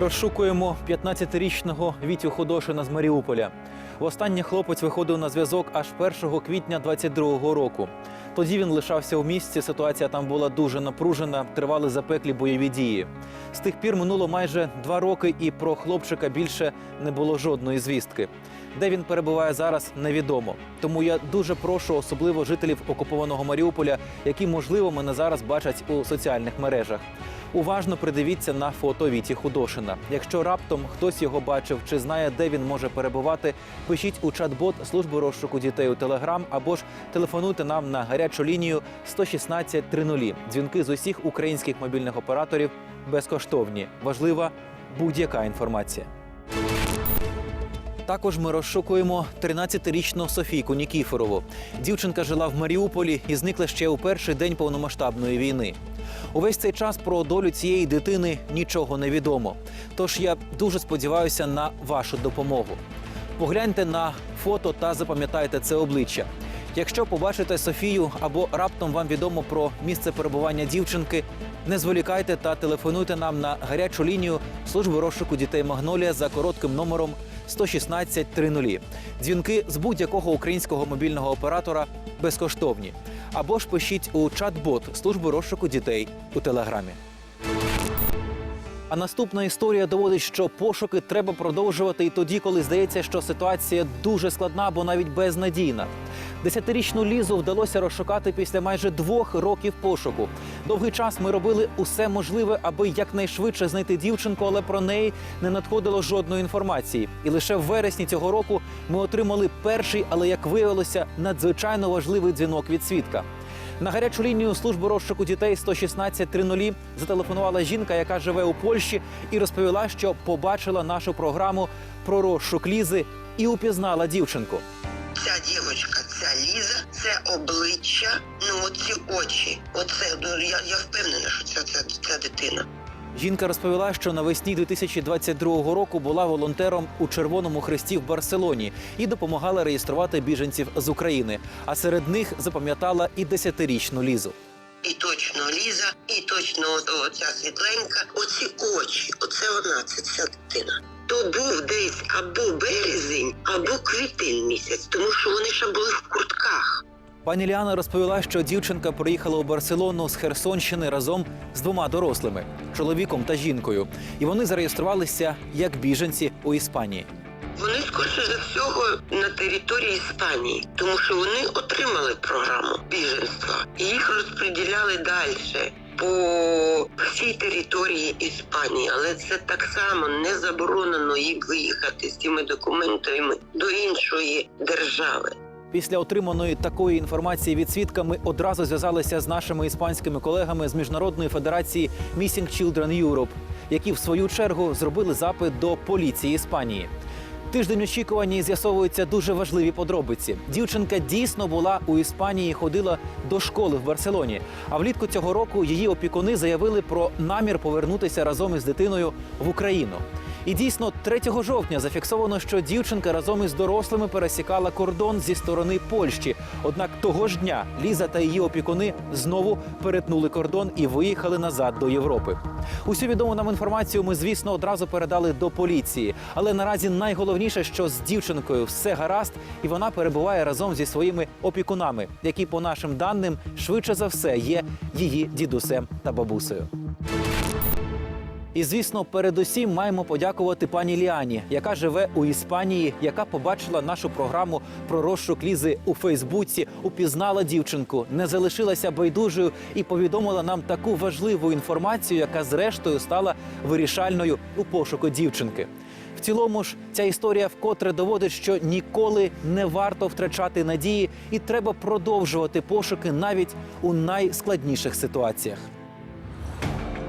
Розшукуємо 15-річного Вітю Худошина з Маріуполя. Востаннє хлопець виходив на зв'язок аж 1 квітня 22-го року. Тоді він лишався у місті. Ситуація там була дуже напружена, тривали запеклі бойові дії. З тих пір минуло майже два роки, і про хлопчика більше не було жодної звістки. Де він перебуває зараз, невідомо. Тому я дуже прошу, особливо жителів окупованого Маріуполя, які можливо мене зараз бачать у соціальних мережах. Уважно придивіться на фото Віті Худошина. Якщо раптом хтось його бачив чи знає, де він може перебувати, пишіть у чат-бот служби розшуку дітей у Телеграм або ж телефонуйте нам на гарячу лінію 116 30. Дзвінки з усіх українських мобільних операторів безкоштовні. Важлива будь-яка інформація. Також ми розшукуємо 13-річну Софійку Нікіфорову. Дівчинка жила в Маріуполі і зникла ще у перший день повномасштабної війни. Увесь цей час про долю цієї дитини нічого не відомо. Тож я дуже сподіваюся на вашу допомогу. Погляньте на фото та запам'ятайте це обличчя. Якщо побачите Софію або раптом вам відомо про місце перебування дівчинки, не зволікайте та телефонуйте нам на гарячу лінію служби розшуку дітей Магнолія за коротким номером 116 30. Дзвінки з будь-якого українського мобільного оператора безкоштовні. Або ж пишіть у чат-бот служби розшуку дітей у телеграмі. А наступна історія доводить, що пошуки треба продовжувати і тоді, коли здається, що ситуація дуже складна або навіть безнадійна. Десятирічну лізу вдалося розшукати після майже двох років пошуку. Довгий час ми робили усе можливе, аби якнайшвидше знайти дівчинку, але про неї не надходило жодної інформації. І лише в вересні цього року ми отримали перший, але як виявилося, надзвичайно важливий дзвінок від свідка. На гарячу лінію служби розшуку дітей 116 30 зателефонувала жінка, яка живе у Польщі, і розповіла, що побачила нашу програму про розшук лізи і упізнала дівчинку. Ця дівчинка, ця Ліза, це обличчя, ну ці очі. Оце ну я, я впевнена, що це, це, це дитина. Жінка розповіла, що навесні 2022 року була волонтером у Червоному Хресті в Барселоні і допомагала реєструвати біженців з України. А серед них запам'ятала і десятирічну лізу. І точно Ліза, і точно оця світленька. Оці очі, оце вона, це ця дитина. То був десь або березень, або квітень місяць, тому що вони ще були в куртках. Пані Ліана розповіла, що дівчинка приїхала у Барселону з Херсонщини разом з двома дорослими чоловіком та жінкою, і вони зареєструвалися як біженці у Іспанії. Вони скорше за всього на території Іспанії, тому що вони отримали програму біженства і їх розподіляли далі по всій території Іспанії, але це так само не заборонено їм виїхати з цими документами до іншої держави. Після отриманої такої інформації від свідка ми одразу зв'язалися з нашими іспанськими колегами з міжнародної федерації Missing Children Europe, які в свою чергу зробили запит до поліції Іспанії. Тиждень очікування і з'ясовуються дуже важливі подробиці. Дівчинка дійсно була у Іспанії, і ходила до школи в Барселоні. А влітку цього року її опікуни заявили про намір повернутися разом із дитиною в Україну. І дійсно, 3 жовтня зафіксовано, що дівчинка разом із дорослими пересікала кордон зі сторони Польщі. Однак того ж дня Ліза та її опікуни знову перетнули кордон і виїхали назад до Європи. Усю відому нам інформацію ми, звісно, одразу передали до поліції. Але наразі найголовніше, що з дівчинкою все гаразд, і вона перебуває разом зі своїми опікунами, які, по нашим даним, швидше за все є її дідусем та бабусею. І звісно, передусім маємо подякувати пані Ліані, яка живе у Іспанії, яка побачила нашу програму про розшук лізи у Фейсбуці, упізнала дівчинку, не залишилася байдужою і повідомила нам таку важливу інформацію, яка зрештою стала вирішальною у пошуку дівчинки. В цілому ж ця історія вкотре доводить, що ніколи не варто втрачати надії, і треба продовжувати пошуки навіть у найскладніших ситуаціях.